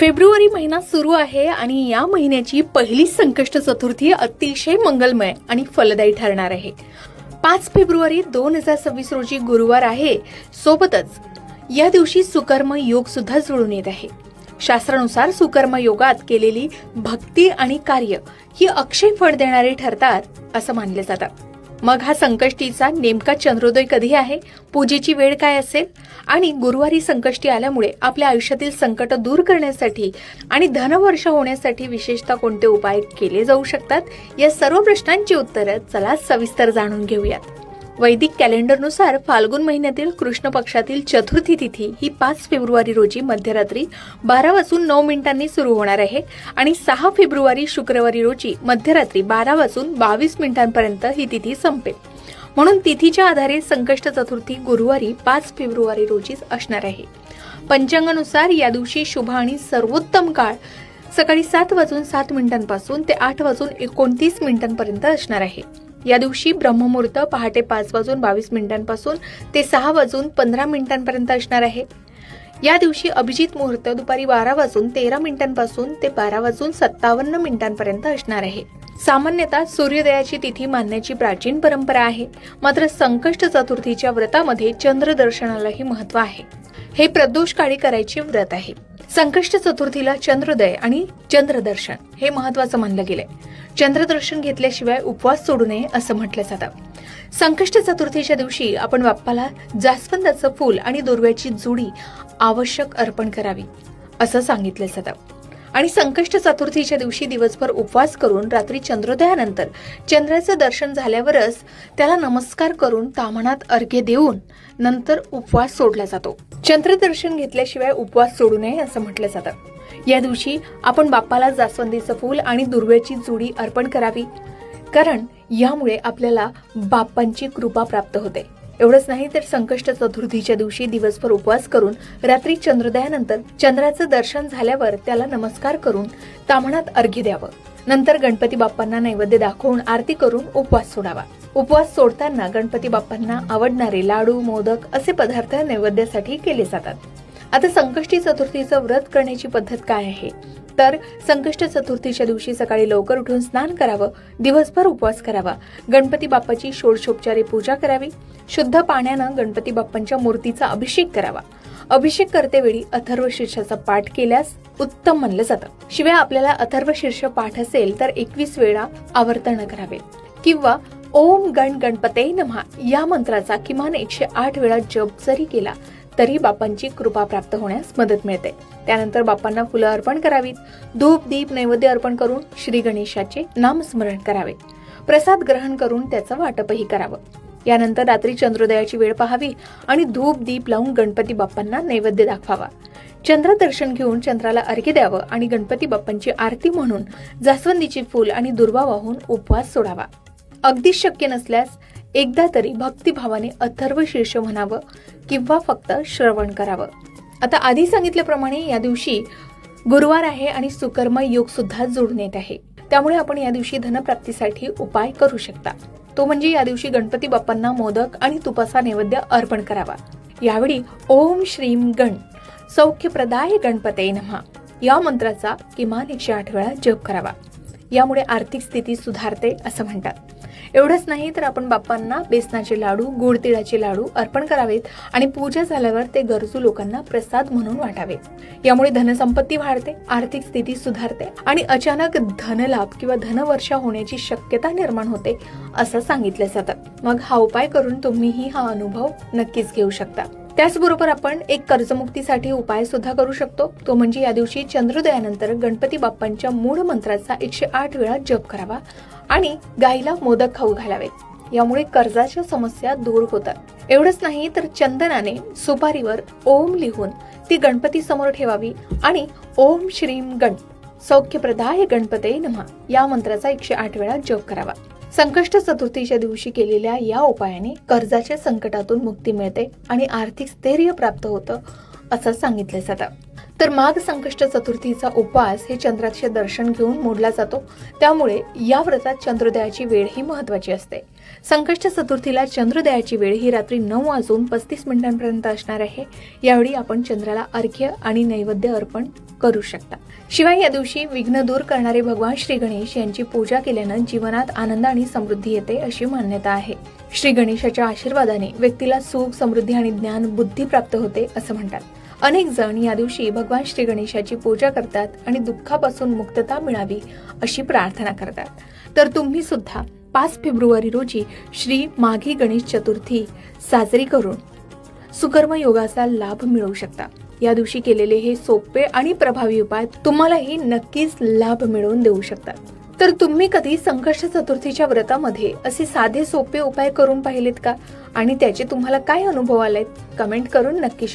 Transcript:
February महिना सुरू आहे आणि या महिन्याची पहिली संकष्ट चतुर्थी अतिशय मंगलमय आणि फलदायी ठरणार आहे. पाच फेब्रुवारी दोन हजार सव्वीस रोजी गुरुवार आहे. सोबतच या दिवशी सुकर्म योग सुद्धा जुळून येत आहे. शास्त्रानुसार सुकर्म योगात केलेली भक्ती आणि कार्य ही अक्षय फळ देणारी ठरतात असं मानले जातात मग हा संकष्टीचा नेमका चंद्रोदय कधी आहे? पूजेची वेळ काय असेल? आणि गुरुवारी संकष्टी आल्यामुळे आपल्या आयुष्यातील संकट दूर करण्यासाठी आणि धनवर्ष होण्यासाठी विशेषतः कोणते उपाय केले जाऊ शकतात? या सर्व प्रश्नांची उत्तरं चला सविस्तर जाणून घेऊयात. वैदिक कॅलेंडरनुसार फाल्गुन महिन्यातील कृष्ण पक्षातील चतुर्थी तिथी ही पाच फेब्रुवारी रोजी मध्यरात्री बारा वाजून नऊ मिनिटांनी सुरू होणार आहे आणि सहा फेब्रुवारी शुक्रवारी रोजी मध्यरात्री बारा वाजून बावीस मिनिटांपर्यंत ही तिथी संपेल. म्हणून तिथीच्या आधारे संकष्ट चतुर्थी गुरुवारी पाच फेब्रुवारी रोजीच असणार आहे. पंचांगानुसार या दिवशी शुभ आणि सर्वोत्तम काळ सकाळी सात वाजून सात मिनिटांपासून ते आठ वाजून एकोणतीस मिनिटांपर्यंत असणार आहे. या दिवशी ब्रह्ममुहूर्त पहाटे पाच वाजून बावीस मिनिटांपासून ते सहा वाजून पंधरा मिनिटांपर्यंत असणार आहे. या दिवशी अभिजित मुहूर्त दुपारी बारा वाजून तेरा मिनिटांपासून ते बारा वाजून सत्तावन्न मिनिटांपर्यंत असणार आहे. सामान्यतः सूर्योदयाची तिथी मानण्याची प्राचीन परंपरा आहे. मात्र संकष्ट चतुर्थीच्या व्रतामध्ये चंद्र दर्शनालाही महत्त्व आहे. हे प्रदोष काळी करायचे व्रत आहे. संकष्ट चतुर्थीला चंद्रोदय आणि चंद्रदर्शन हे महत्वाचं मानलं गेलंय. चंद्रदर्शन घेतल्याशिवाय उपवास सोडू नये असं म्हटलं जातं. संकष्ट चतुर्थीच्या दिवशी आपण बाप्पाला जास्वंदाचं फूल आणि दोरव्याची जुडी आवश्यक अर्पण करावी असं सांगितलं जातं. आणि संकष्ट चतुर्थीच्या दिवशी दिवसभर उपवास करून रात्री चंद्रोदयानंतर चंद्राचं दर्शन झाल्यावरच त्याला नमस्कार करून तामणात अर्घ्य देऊन नंतर उपवास सोडला जातो. चंद्रदर्शन घेतल्याशिवाय उपवास सोडू नये असं म्हटलं जातं. या दिवशी आपण बाप्पाला जास्वंदीचं फूल आणि दुर्व्याची जुडी अर्पण करावी. कारण यामुळे आपल्याला बाप्पांची कृपा प्राप्त होते. एवढंच नाही तर संकष्ट चतुर्थीच्या दिवशी दिवसभर उपवास करून रात्री चंद्रोदयानंतर चंद्राचं दर्शन झाल्यावर त्याला नमस्कार करून तामणात अर्घ्य द्यावं. नंतर गणपती बाप्पांना नैवेद्य दाखवून आरती करून उपवास सोडावा. उपवास सोडताना गणपती बाप्पांना आवडणारे लाडू मोदक असे पदार्थ नैवेद्यासाठी केले जातात. आता संकष्टी चतुर्थीचं व्रत करण्याची पद्धत काय आहे? तर संकष्ट चतुर्थीच्या दिवशी सकाळी लवकर उठून स्नान करावं दिवसभर उपवास करावा. गणपती बाप्पाची षोडशोपचारे पूजा करावी. शुद्ध पाण्यानं गणपती बाप्पांच्या मूर्तीचा अभिषेक करावा. अभिषेक करतेवेळी अथर्व शीर्षाचा पाठ केल्यास उत्तम मानलं जातं. शिवाय आपल्याला अथर्व शीर्ष पाठ असेल तर एकवीस वेळा आवर्तन करावे. किंवा ओम गण गणपते नमहा या मंत्राचा किमान एकशे आठ वेळा जप जरी केला तरी बाप्पांची कृपा प्राप्त होण्यास मदत मिळते. त्यानंतर बाप्पांना फुलं अर्पण करावीत. धूप दीप नैवेद्य अर्पण करून श्री गणेशाचे नामस्मरण करावे. प्रसाद ग्रहण करून त्याचं वाटपही करावं. यानंतर रात्री चंद्रोदयाची वेळ पाहावी आणि धूप दीप लावून गणपती बाप्पांना नैवेद्य दाखवावा. चंद्र दर्शन घेऊन चंद्राला अर्घ्य द्यावं आणि गणपती बाप्पांची आरती म्हणून जास्वंदीची फूल आणि दुर्वा वाहून उपवास सोडावा. अगदीच शक्य नसल्यास एकदा तरी भक्तिभावाने अथर्व शीर्ष म्हणावं किंवा फक्त श्रवण करावं. आता आधी सांगितल्याप्रमाणे या दिवशी गुरुवार आहे आणि सुकर्म योग सुद्धा जोडून येत आहे. त्यामुळे आपण या दिवशी धनप्राप्तीसाठी उपाय करू शकता. तो म्हणजे या दिवशी गणपती बाप्पांना मोदक आणि तुपाचा नैवेद्य अर्पण करावा. यावेळी ओम श्रीम गण सौख्यप्रदाय गणपते नमहा या मंत्राचा किमान एकशे आठ वेळा जप करावा. यामुळे आर्थिक स्थिती सुधारते असं म्हणतात. एवढंच नाही तर आपण बाप्पांना बेसनाचे लाडू गुळतिळाचे लाडू अर्पण करावेत आणि पूजा झाल्यावर ते गरजू लोकांना प्रसाद म्हणून वाटावेत. यामुळे धनसंपत्ती वाढते आर्थिक स्थिती सुधारते आणि अचानक धनलाभ किंवा धनवर्षा होण्याची शक्यता निर्माण होते असं सांगितलं जातं. मग हा उपाय करून तुम्हीही हा अनुभव नक्कीच घेऊ शकता. त्याचबरोबर आपण एक कर्जमुक्तीसाठी उपाय सुद्धा करू शकतो. तो म्हणजे या दिवशी चंद्रोदयानंतर गणपती बाप्पांच्या मूळ मंत्राचा एकशे आठ वेळा जप करावा आणि गाईला मोदक खाऊ घालावेत. यामुळे कर्जाच्या समस्या दूर होतात. एवढंच नाही तर चंदनाने सुपारीवर ओम लिहून ती गणपती समोर ठेवावी आणि ओम श्रीम गण सौख्यप्रदाय गणपते नमः या मंत्राचा एकशे आठ वेळा जप करावा. संकष्ट चतुर्थीच्या दिवशी केलेल्या या उपायाने कर्जाच्या संकटातून मुक्ती मिळते आणि आर्थिक स्थैर्य प्राप्त होतं असं सांगितलं जातं तर माघ संकष्ट चतुर्थीचा उपवास हे चंद्राचे दर्शन घेऊन मोडला जातो. त्यामुळे या व्रतात चंद्रोदयाची वेळ ही महत्वाची असते. संकष्ट चतुर्थीला चंद्रोदयाची वेळ ही रात्री नऊ वाजून पस्तीस मिनिटांपर्यंत असणार आहे. यावेळी आपण चंद्राला अर्घ्य आणि नैवेद्य अर्पण करू शकता. शिवाय या दिवशी विघ्न दूर करणारे भगवान श्री गणेश यांची पूजा केल्यानं जीवनात आनंद आणि समृद्धी येते अशी मान्यता आहे. श्री गणेशाच्या आशीर्वादाने व्यक्तीला सुख समृद्धी आणि ज्ञान बुद्धी प्राप्त होते असं म्हणतात. अनेक जण या दिवशी भगवान श्री गणेशाची पूजा करतात आणि दुःखापासून मुक्तता मिळावी अशी प्रार्थना करतात. तर तुम्ही सुद्धा पाच फेब्रुवारी रोजी श्री माघी गणेश चतुर्थी साजरी करून सुकर्म योगाचा लाभ मिळवू शकता. या दिवशी केलेले हे सोपे आणि प्रभावी उपाय तुम्हालाही नक्कीच लाभ मिळवून देऊ शकतात. तर तुम्ही कधी संकष्ट चतुर्थीच्या व्रतामध्ये असे साधे सोपे उपाय करून पाहिलेत का? आणि त्याचे तुम्हाला काय अनुभव आलेत? कमेंट करून नक्की